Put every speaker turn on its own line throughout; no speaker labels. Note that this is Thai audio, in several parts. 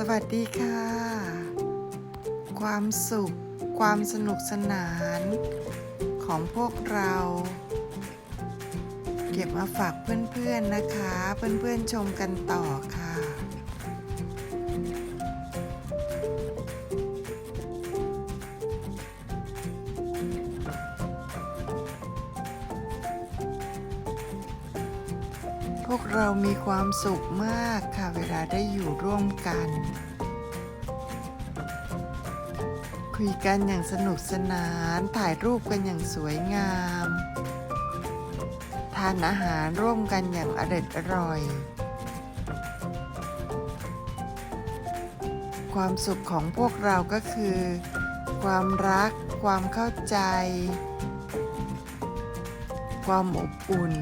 สวัสดีค่ะ ความสุข ความสนุกสนานของพวกเรา เก็บมาฝากเพื่อนๆนะคะ เพื่อนๆชมกันต่อค่ะ พวกเรามีความสุขมากค่ะเวลาได้อยู่ร่วมกัน คุยกันอย่างสนุกสนานถ่ายรูปกันอย่างสวยงาม ทานอาหารร่วมกันอย่างอร็ดอร่อย ความสุขของพวกเราก็คือ ความรัก ความเข้าใจ ความอบอุ่น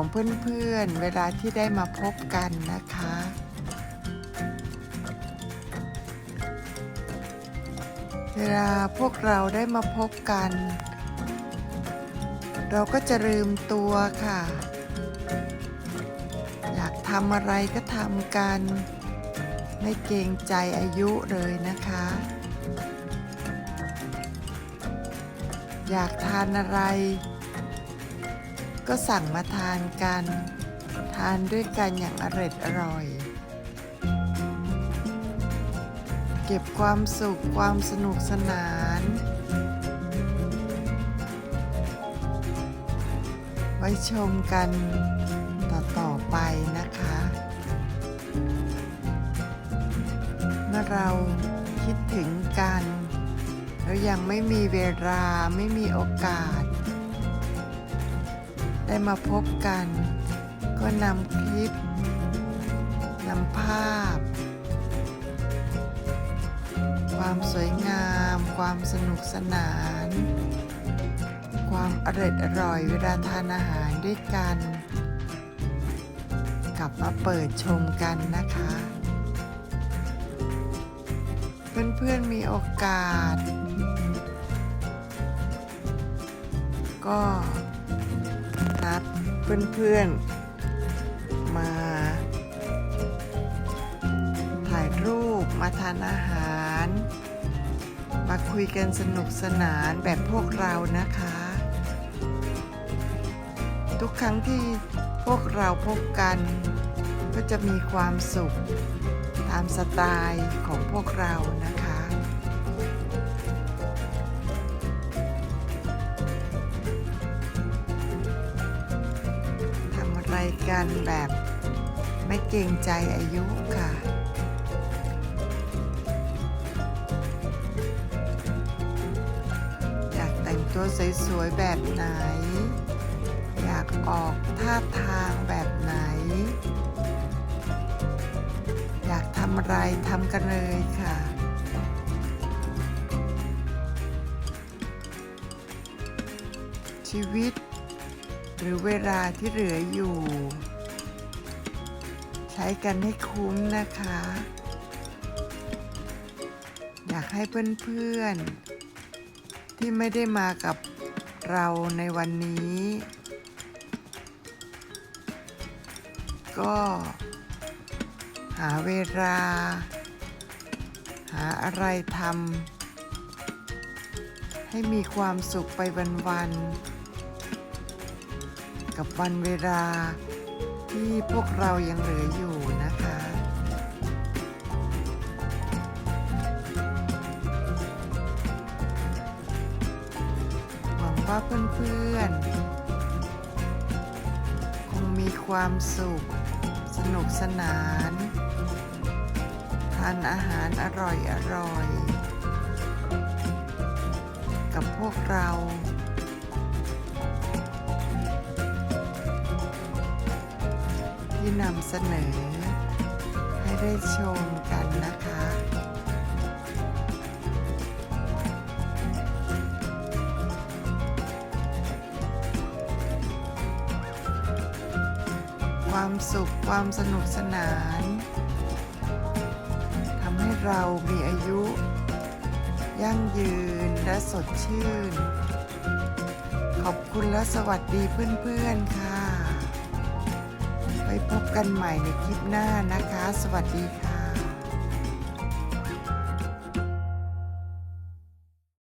ของเพื่อนๆ เวลาที่ได้มาพบกันนะคะ เวลาพวกเราได้มาพบกัน เราก็จะลืมตัวค่ะ อยากทำอะไรก็ทำกัน ไม่เกรงใจอายุเลยนะคะ อยากทานอะไร ก็สั่งมาทานกัน ทานด้วยกันอย่างอร็ดอร่อย เก็บความสุขความสนุกสนาน ไว้ชมกันต่อๆไปนะคะเมื่อเราคิดถึงกัน แล้วยังไม่มีเวลาไม่มีโอกาส ได้มาพบกัน ก็นำคลิปนำภาพ ความสวยงาม ความสนุกสนาน ความอร่อยอร่อยเวลาทานอาหารด้วยกัน กลับมาเปิดชมกันนะคะ เพื่อนๆมีโอกาส ก็ นัดเพื่อนๆ มา ถ่ายรูปมาทานอาหาร มาคุยกันสนุกสนานแบบพวกเรานะคะ ทุกครั้งที่พวกเราพบกัน ก็จะมีความสุข ตามสไตล์ของพวกเรานะคะ กันแบบไม่เกรงใจอายุค่ะ อยากแต่งตัวสวยๆแบบไหน อยากออกท่าทางแบบไหน อยากทำอะไรทำกันเลยค่ะชีวิต หรือเวลาที่เหลืออยู่ ใช้กันให้คุ้มนะคะ อยากให้เพื่อนๆ ที่ไม่ได้มากับเราในวันนี้ ก็หาเวลา หาอะไรทำให้มีความสุขไปวันๆ กับวันเวลาที่พวกเรายังเหลืออยู่นะคะ หวังว่าเพื่อนๆ คงมีความสุข สนุกสนาน ทานอาหารอร่อยอร่อยๆกับพวกเรา ที่นำเสนอ ให้ได้ชมกันนะคะความสุขความสนุกสนานทำให้เรามีอายุ ยั่งยืนและสดชื่น ขอบคุณและสวัสดีเพื่อนๆค่ะ กันใหม่ในคลิปหน้านะคะ สวัสดีค่ะ